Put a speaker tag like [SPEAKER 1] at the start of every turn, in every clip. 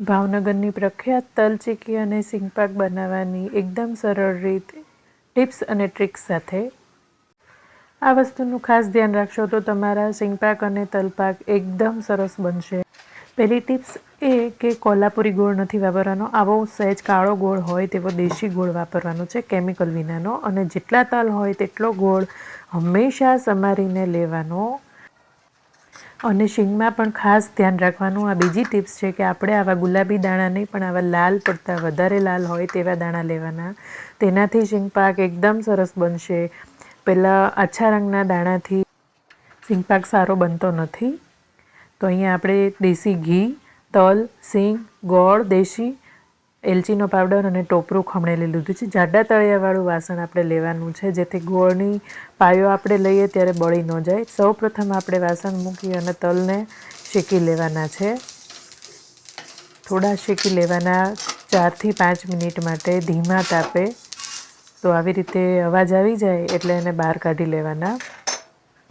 [SPEAKER 1] ભાવનગરની પ્રખ્યાત તલચીકી અને સિંગપાક બનાવવાની એકદમ સરળ રીત, ટિપ્સ અને ટ્રિક્સ સાથે. આ વસ્તુનું ખાસ ધ્યાન રાખશો તો તમારા સિંગપાક અને તલપાક એકદમ સરસ બનશે. પહેલી ટિપ્સ એ કે કોલ્હાપુરી ગોળ નથી વાપરવાનો. આવો સહેજ કાળો ગોળ હોય તેવો દેશી ગોળ વાપરવાનો છે, કેમિકલ વિનાનો. અને જેટલા તલ હોય તેટલો ગોળ હંમેશા સમારીને લેવાનો. અને શિંગમાં પણ ખાસ ધ્યાન રાખવાનું આ બીજી ટિપ્સ છે કે આપણે આવા ગુલાબી દાણા નહીં, પણ આવા લાલ પડતા વધારે લાલ હોય તેવા દાણા લેવાના. તેનાથી શિંગ પાક એકદમ સરસ બનશે. પહેલાં આછા રંગના દાણાથી શિંગ પાક સારો બનતો નથી. તો અહીંયા આપણે દેશી ઘી, તલ સિંગ ગોળ, દેશી એલચીનો પાવડર અને ટોપરું ખમણેલી લીધું છે. જાડા તળિયાવાળું વાસણ આપણે લેવાનું છે, જેથી ગોળની પાયો આપણે લઈએ ત્યારે બળી ન જાય. સૌ પ્રથમ આપણે વાસણ મૂકી અને તલને શેકી લેવાના છે. થોડા શેકી લેવાના ચારથી પાંચ મિનિટ માટે ધીમા તાપે તો આવી રીતે અવાજ આવી જાય એટલે એને બહાર કાઢી લેવાના.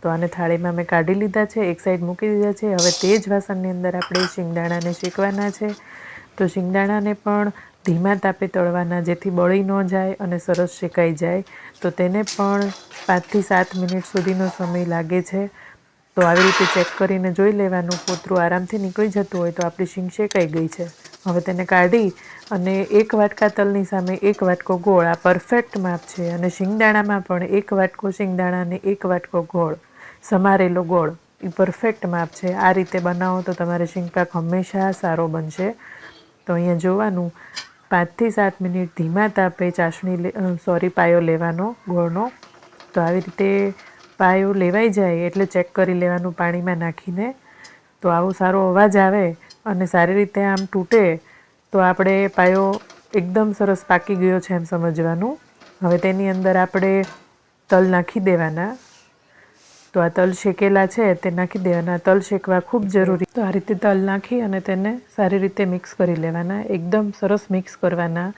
[SPEAKER 1] તો આને થાળીમાં મેં કાઢી લીધા છે, એક સાઈડ મૂકી દીધા છે. હવે તે જ વાસણની અંદર આપણે શિંગદાણાને શેકવાના છે. તો શિંગદાણાને પણ ધીમા તાપે તળવાના જેથી બળી ન જાય અને સરસ શેકાઈ જાય, તો તેને પણ પાંચથી સાત મિનિટ સુધીનો સમય લાગે છે. તો આવી રીતે ચેક કરીને જોઈ લેવાનું. પોતરું આરામથી નીકળી જતું હોય તો આપણી શીંગ શેકાઈ ગઈ છે. હવે તેને કાઢી અને એક વાટકા તલની સામે એક વાટકો ગોળ, આ પરફેક્ટ માપ છે, અને શિંગદાણામાં પણ એક વાટકો શિંગદાણા અને એક વાટકો ગોળ, સમારેલો ગોળ. એ પરફેક્ટ માપ છે. આ રીતે બનાવો તો તમારે શીંગપાક હંમેશા સારો બનશે. તો અહીંયા જોવાનું. પાંચથી સાત મિનિટ ધીમા તાપે ચાસણી સોરી, પાયો લેવાનો, ગોળનો. તો આવી રીતે પાયો લેવાઈ જાય એટલે ચેક કરી લેવાનું પાણીમાં નાખીને. તો આવો સારો અવાજ આવે અને સારી રીતે આમ તૂટે તો આપણે પાયો એકદમ સરસ પાકી ગયો છે એમ સમજવાનું. હવે તેની અંદર આપણે તલ નાખી દેવાના. તો આ તલ શેકેલા છે, તે નાખી દેવાના. તલ શેકવા ખૂબ જરૂરી. તો આ રીતે તલ નાખી અને તેને સારી રીતે મિક્સ કરી લેવાના. એકદમ સરસ મિક્સ કરવાના.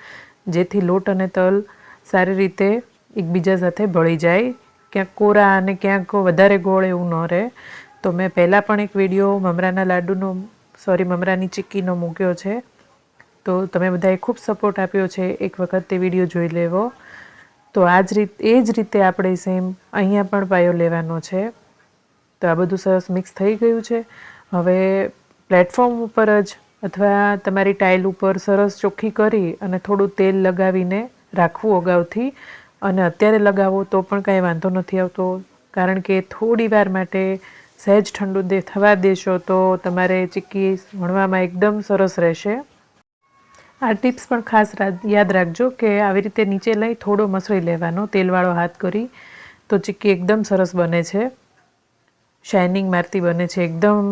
[SPEAKER 1] જેથી લોટ અને તલ સારી રીતે એકબીજા સાથે ભળી જાય. ક્યાંક કોરા અને ક્યાંક વધારે ગોળ એવું ન રહે. તો મેં પહેલાં પણ એક વીડિયો મમરાના લાડુનો, સોરી, મમરાની ચીક્કીનો મૂક્યો છે. તો તમે બધાએ ખૂબ સપોર્ટ આપ્યો છે. એક વખત તે વીડિયો જોઈ લેવો. તો આ જ રીત, એ જ રીતે આપણે સેમ અહીંયા પણ પાયો લેવાનો છે. તો આ બધું સરસ મિક્સ થઈ ગયું છે. હવે પ્લેટફોર્મ ઉપર જ અથવા તમારી ટાઇલ ઉપર સરસ ચોખ્ખી કરી અને થોડું તેલ લગાવીને રાખવું અગાઉથી. અને અત્યારે લગાવો તો પણ કાંઈ વાંધો નથી આવતો. કારણ કે થોડી વાર માટે સહેજ ઠંડુ થવા દેશો તો તમારે ચીક્કી વણવામાં એકદમ સરસ રહેશે. આ ટિપ્સ પણ ખાસ યાદ રાખજો કે આવી રીતે નીચે લઈ થોડો મસળી લેવાનો, તેલવાળો હાથ કરી, તો ચીક્કી એકદમ સરસ બને છે. શાઇનિંગ મારતી બને છે, એકદમ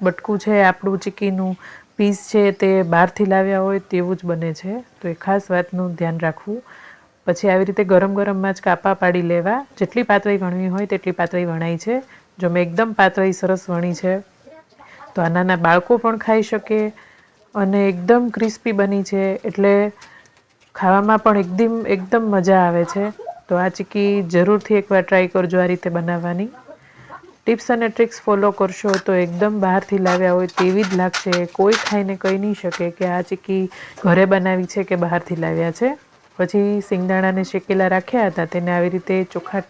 [SPEAKER 1] બટકું છે, આપણું ચીક્કીનું પીસ છે તે બહારથી લાવ્યા હોય તેવું જ બને છે. તો એ ખાસ વાતનું ધ્યાન રાખવું. પછી આવી રીતે ગરમ ગરમમાં જ કાપા પાડી લેવા. જેટલી પાતળી વણવી હોય તેટલી પાતળી વણાય છે. જો મેં એકદમ પાતળી સરસ વણી છે, તો આ નાના બાળકો પણ ખાઈ શકે. અને એકદમ ક્રિસ્પી બની છે, એટલે ખાવામાં પણ એકદમ એકદમ મજા આવે છે. તો આ ચીકી જરૂરથી એકવાર ટ્રાય કરજો આ રીતે બનાવવાની. ટિપ્સ અને ટ્રિક્સ ફોલો કરશો તો એકદમ બહારથી લાવ્યા હોય તેવી જ લાગશે. કોઈ ખાઈને કહી નહીં શકે કે આ ચીકી ઘરે બનાવી છે કે બહારથી લાવ્યા છે. પછી સિંગદાણાને શેકેલા રાખ્યા હતા, તેને આવી રીતે ચોખા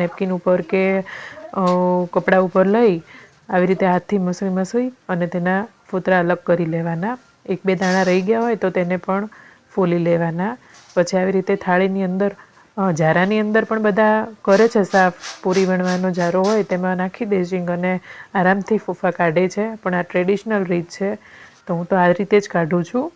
[SPEAKER 1] નેપકિન ઉપર કે કપડા ઉપર લઈ, આવી રીતે હાથથી મસળી મસળી અને તેના ફોતરા અલગ કરી લેવાના. એક બે દાણા રહી ગયા હોય તો તેને પણ ફોલી લેવાના. પછી આવી રીતે થાળીની અંદર ઝારાની અંદર પણ બધા કરે છે સાફ. પૂરી વણવાનો ઝારો હોય તેમાં નાખી દે ઝીંગ અને આરામથી ફૂફા કાઢે છે. પણ આ ટ્રેડિશનલ રીત છે. તો હું તો આ રીતે જ કાઢું છું.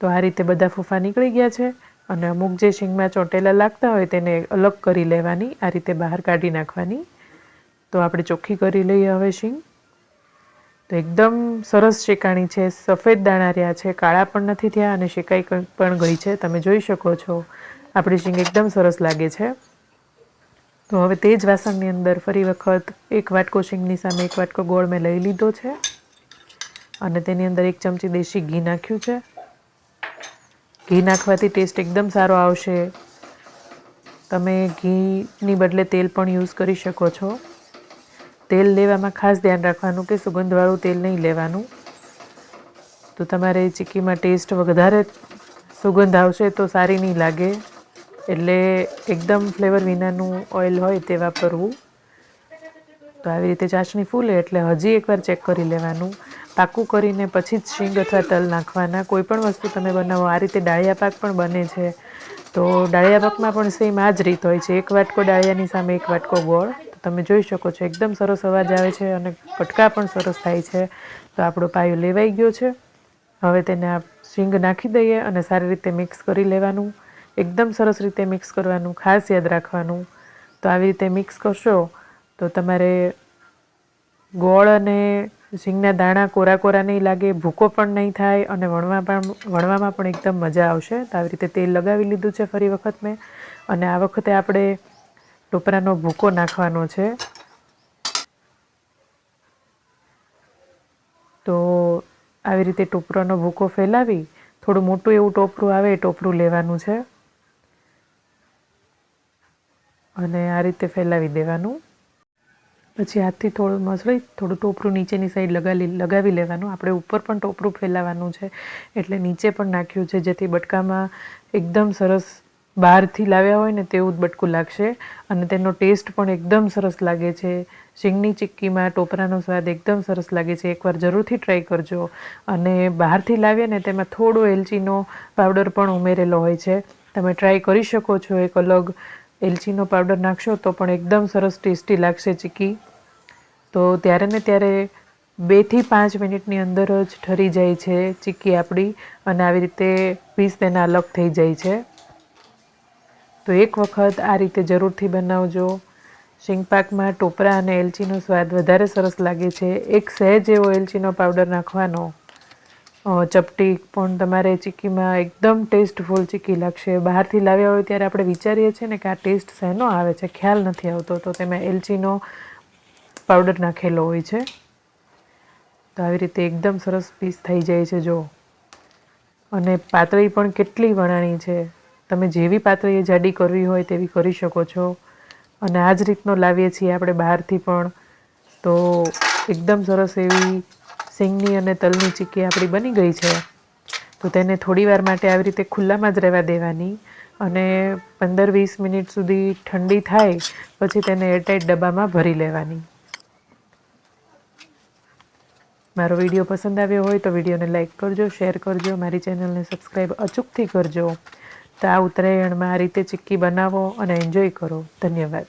[SPEAKER 1] તો આ રીતે બધા ફૂફા નીકળી ગયા છે અને અમુક જે શીંગમાં ચોંટેલા લાગતા હોય તેને અલગ કરી લેવાની, આ રીતે બહાર કાઢી નાખવાની. તો આપણે ચોખ્ખી કરી લઈએ હવે શીંગ તો એકદમ સરસ શેકાણી છે, સફેદ દાણા રહ્યા છે, કાળા પણ નથી થયા અને શેકાઈ પણ ગઈ છે. તમે જોઈ શકો છો, આપણી શીંગ એકદમ સરસ લાગે છે. તો હવે તે જ વાસણની અંદર ફરી વખત એક વાટકો શીંગની સામે એક વાટકો ગોળ મેં લઈ લીધો છે અને તેની અંદર એક ચમચી દેશી ઘી નાખ્યું છે. ઘી નાખવાથી ટેસ્ટ એકદમ સારો આવશે. તમે ઘીની બદલે તેલ પણ યુઝ કરી શકો છો. તેલ લેવામાં ખાસ ધ્યાન રાખવાનું કે સુગંધવાળું તેલ નહીં લેવાનું? તો તમારે ચીક્કીમાં ટેસ્ટ વધારે સુગંધ આવશે તો સારી નહીં લાગે. એટલે એકદમ ફ્લેવર વિનાનું ઓઇલ હોય તે વાપરવું. તો આવી રીતે ચાસણી ફૂલે એટલે હજી એકવાર ચેક કરી લેવાનું. પાકું કરીને પછી જ શીંગ અથવા તલ નાખવાના. કોઈ પણ વસ્તુ તમે બનાવો, આ રીતે ડાળિયા પાક પણ બને છે. તો ડાળિયા પાકમાં પણ સેમ આ જ રીત હોય છે. એક વાટકો ડાળિયાની સામે એક વાટકો ગોળ. તમે જોઈ શકો છો, એકદમ સરસ અવાજ આવે છે અને કટકા પણ સરસ થાય છે. તો આપણો પાયો લેવાઈ ગયો છે. હવે તેને આ શીંગ નાખી દઈએ અને સારી રીતે મિક્સ કરી લેવાનું. એકદમ સરસ રીતે મિક્સ કરવાનું, ખાસ યાદ રાખવાનું. તો આવી રીતે મિક્સ કરશો, તો તમારે ગોળ અને સિંગના દાણા કોરા કોરા નહીં લાગે, ભૂકો પણ નહીં થાય અને વણવા પણ, વણવામાં પણ એકદમ મજા આવશે. તો આવી રીતે તેલ લગાવી લીધું છે ફરી વખત મેં. અને આ વખતે આપણે ટોપરાનો ભૂકો નાખવાનો છે. તો આવી રીતે ટોપરાનો ભૂકો ફેલાવી થોડું મોટું એવું ટોપરું આવે એ ટોપરું લેવાનું છે. અને આ રીતે ફેલાવી દેવાનું. પછી હાથથી થોડું મસળી થોડું ટોપરું નીચેની સાઈડ લગાવી લગાવી લેવાનું. આપણે ઉપર પણ ટોપરું ફેલાવાનું છે. એટલે નીચે પણ નાખ્યું છે જેથી બટકામાં એકદમ સરસ બહારથી લાવ્યા હોય ને તેવું જ બટકું લાગશે અને તેનો ટેસ્ટ પણ એકદમ સરસ લાગે છે. શીંગની ચીક્કીમાં ટોપરાનો સ્વાદ એકદમ સરસ લાગે છે. એકવાર જરૂરથી ટ્રાય કરજો. અને બહારથી લાવીએ ને તેમાં થોડો એલચીનો પાવડર પણ ઉમેરેલો હોય છે. તમે ટ્રાય કરી શકો છો એક અલગ એલચીનો પાવડર નાખશો તો પણ એકદમ સરસ ટેસ્ટી લાગશે ચીક્કી. તો ત્યારે ને ત્યારે બેથી પાંચ મિનિટની અંદર જ ઠરી જાય છે ચીક્કી આપણી અને આવી રીતે પીસ તેના અલગ થઈ જાય છે. તો એક વખત આ રીતે જરૂરથી બનાવજો. શિંગપાકમાં ટોપરા અને એલચીનો સ્વાદ વધારે સરસ લાગે છે. એક સહેજ એવો એલચીનો પાવડર નાખવાનો. ચપટી પણ તમારે ચીક્કીમાં એકદમ ટેસ્ટફુલ ચીક્કી લાગશે. બહારથી લાવ્યા હોય ત્યારે આપણે વિચારીએ છીએ ને કે આ ટેસ્ટ શેનો આવે છે. ખ્યાલ નથી આવતો. તો તેમાં એલચીનો પાવડર નાખેલો હોય છે. તો આવી રીતે એકદમ સરસ પીસ થઈ જાય છે જો. અને પાતળી પણ કેટલી વણાણી છે. તમે જેવી પાતળીએ જાડી કરવી હોય તેવી કરી શકો છો. અને આ જ રીતનો લાવીએ છીએ આપણે બહારથી પણ. તો એકદમ સરસ એવી સિંગની અને તલની ચીક્કી આપણી બની ગઈ છે. તો તેને થોડી વાર માટે આવી રીતે ખુલ્લામાં જ રહેવા દેવાની. અને પંદર વીસ મિનિટ સુધી ઠંડી થાય, પછી તેને એરટાઈટ ડબ્બામાં ભરી લેવાની. મારો વીડિયો પસંદ આવ્યો હોય તો વિડીયોને લાઇક કરજો, શેર કરજો, મારી ચેનલને સબસ્ક્રાઈબ અચૂકથી કરજો. તો આ ઉત્તરાયણમાં આ રીતે ચીક્કી બનાવો અને એન્જોય કરો. ધન્યવાદ.